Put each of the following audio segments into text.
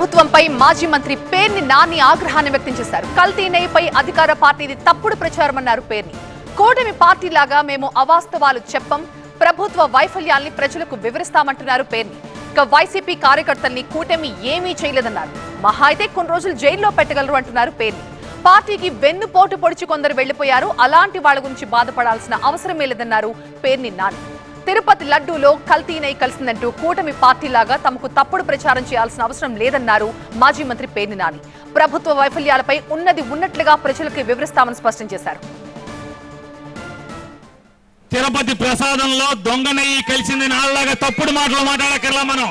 ప్రభుత్వంపై మాజీ మంత్రి పేర్ని నాని ఆగ్రహాన్ని వ్యక్తం చేశారు. కల్తీ నెయ్యిపై అధికార పార్టీది తప్పుడు ప్రచారమన్నారు పేర్ని. కూటమి పార్టీలాగా మేము అవాస్తవాలు చెప్పం ప్రభుత్వ వైఫల్యాల్ని ప్రజలకు వివరిస్తామంటున్నారు పేర్ని. ఇక వైసీపీ కార్యకర్తల్ని కూటమి ఏమీ చేయలేదన్నారు. మహా అయితే కొన్ని రోజులు జైల్లో పెట్టగలరు అంటున్నారు పేర్ని. పార్టీకి వెన్నుపోటు పొడిచి కొందరు వెళ్ళిపోయారు అలాంటి వాళ్ళ గురించి బాధపడాల్సిన అవసరమే లేదన్నారు పేర్ని నాని. తిరుపతి లడ్డూలో కల్తీనై కలిసిందంటూ కూటమి పార్టీలాగా తమకు తప్పుడు ప్రచారం చేయాల్సిన అవసరం లేదన్నారు మాజీ మంత్రి పేర్ని నాని ప్రభుత్వ వైఫల్యాలపై ఉన్నది ఉన్నట్లుగా ప్రజలకు వివరిస్తామని స్పష్టం చేశారు. తిరుపతి ప్రసాదంలో దొంగ నెయ్యి కలిసింది నాలాగా తప్పుడు మాటలు మాట్లాడకర్లా మనం.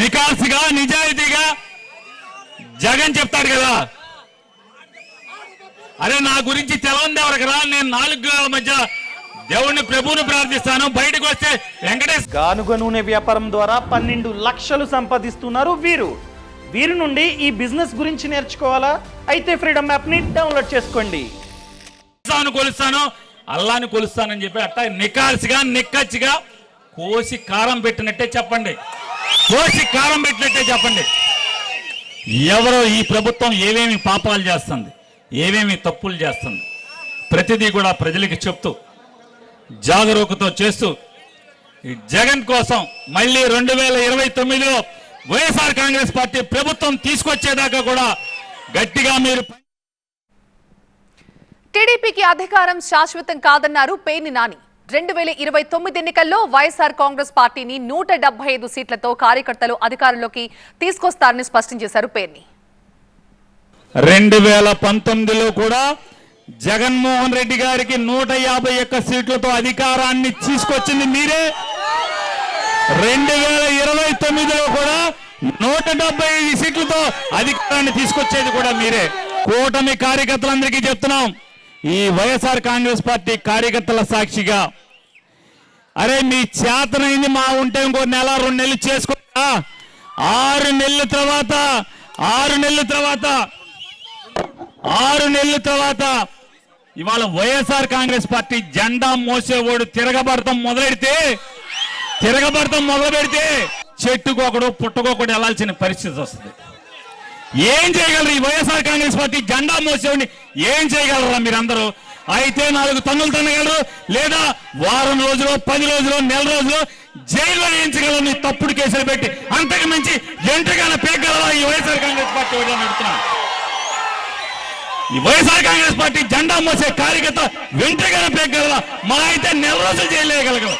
నికాసిగా నిజాయితీగా జగన్ చెప్తాడు కదా. అరే నా గురించి తెలవంది ఎవరికి రా నేను నాలుగు గ్రహాల మధ్య దేవుణ్ణి ప్రభువుని ప్రార్థిస్తాను. బయటకు వస్తే వెంకటేష్ గానుగ నూనె వ్యాపారం ద్వారా పన్నెండు లక్షలు సంపాదిస్తున్నారు వీరు. వీరి నుండి ఈ బిజినెస్ గురించి నేర్చుకోవాలా? అయితే ఫ్రీడమ్ యాప్ని డౌన్లోడ్ చేసుకోండి. కొలుస్తాను కొలుస్తాను. అల్లాని కొలుస్తానని చెప్పి అట్ట నికాల్సిగా నిక్కచ్చిగా కోసి కారం పెట్టినట్టే చెప్పండి. కోసి కారం పెట్టినట్టే చెప్పండి. ఎవరో ఈ ప్రభుత్వం ఏమేమి పాపాలు చేస్తుంది ఏమేమి తప్పులు చేస్తుంది ప్రతిదీ కూడా ప్రజలకి చెప్తూ జాగరూకతో చేస్తూ ఈ జగన్ కోసం మళ్ళీ రెండు వేల ఇరవై తొమ్మిదిలో వైఎస్ఆర్ కాంగ్రెస్ పార్టీ ప్రభుత్వం తీసుకొచ్చేదాకా కూడా గట్టిగా మీరు టీడీపీకి అధికారం శాశ్వతం కాదన్నారు పేర్ని నాని. రెండు వేల ఇరవై తొమ్మిది ఎన్నికల్లో వైఎస్ఆర్ కాంగ్రెస్ పార్టీని నూట డెబ్బై ఐదు సీట్లతో కార్యకర్తలు అధికారంలోకి తీసుకొస్తారని స్పష్టం చేశారు పేర్ని. రెండు వేల పంతొమ్మిదిలో కూడా జగన్మోహన్ రెడ్డి గారికి నూట యాభై ఒక్క సీట్లతో అధికారాన్ని తీసుకొచ్చింది మీరే. రెండు వేల ఇరవై తొమ్మిదిలో కూడా నూట డెబ్బై ఐదు సీట్లతో అధికారాన్ని తీసుకొచ్చేది కూడా మీరే. కూటమి కార్యకర్తలందరికీ చెప్తున్నాం ఈ వైఎస్ఆర్ కాంగ్రెస్ పార్టీ కార్యకర్తల సాక్షిగా. అరే మీ చేతనైంది మా ఉంటే ఇంకో నెల రెండు నెలలు చేసుకో ఆరు నెలల తర్వాత ఆరు నెలల తర్వాత ఆరు నెలల తర్వాత ఇవాళ వైఎస్ఆర్ కాంగ్రెస్ పార్టీ జెండా మోసేవాడు తిరగబడతాం మొదలెడితే తిరగబడతాం మొదలు పెడితే చెట్టుకొకడు పుట్టకొకడు వెళ్ళాల్సిన పరిస్థితి వస్తుంది. ఏం చేయగలరు ఈ వైఎస్ఆర్ కాంగ్రెస్ పార్టీ జెండా మోసేవాడిని? ఏం చేయగలరా మీరందరూ? అయితే నాలుగు తన్నులు తన్నగలరు లేదా వారం రోజులు పది రోజులు నెల రోజులు జైల్లో వేయించగలరు నీ తప్పుడు కేసులు పెట్టి. అంతకు మించి ఎంటగానే పేగలరా ఈ వైఎస్ఆర్ కాంగ్రెస్ పార్టీ ఒకటి అడుగుతున్నాను. ఈ వైఎస్ఆర్ కాంగ్రెస్ పార్టీ జెండా మోసే కార్యకర్త వెంటగానే పేగలరా మా అయితే నెల రోజులు చేయలేయగలగలం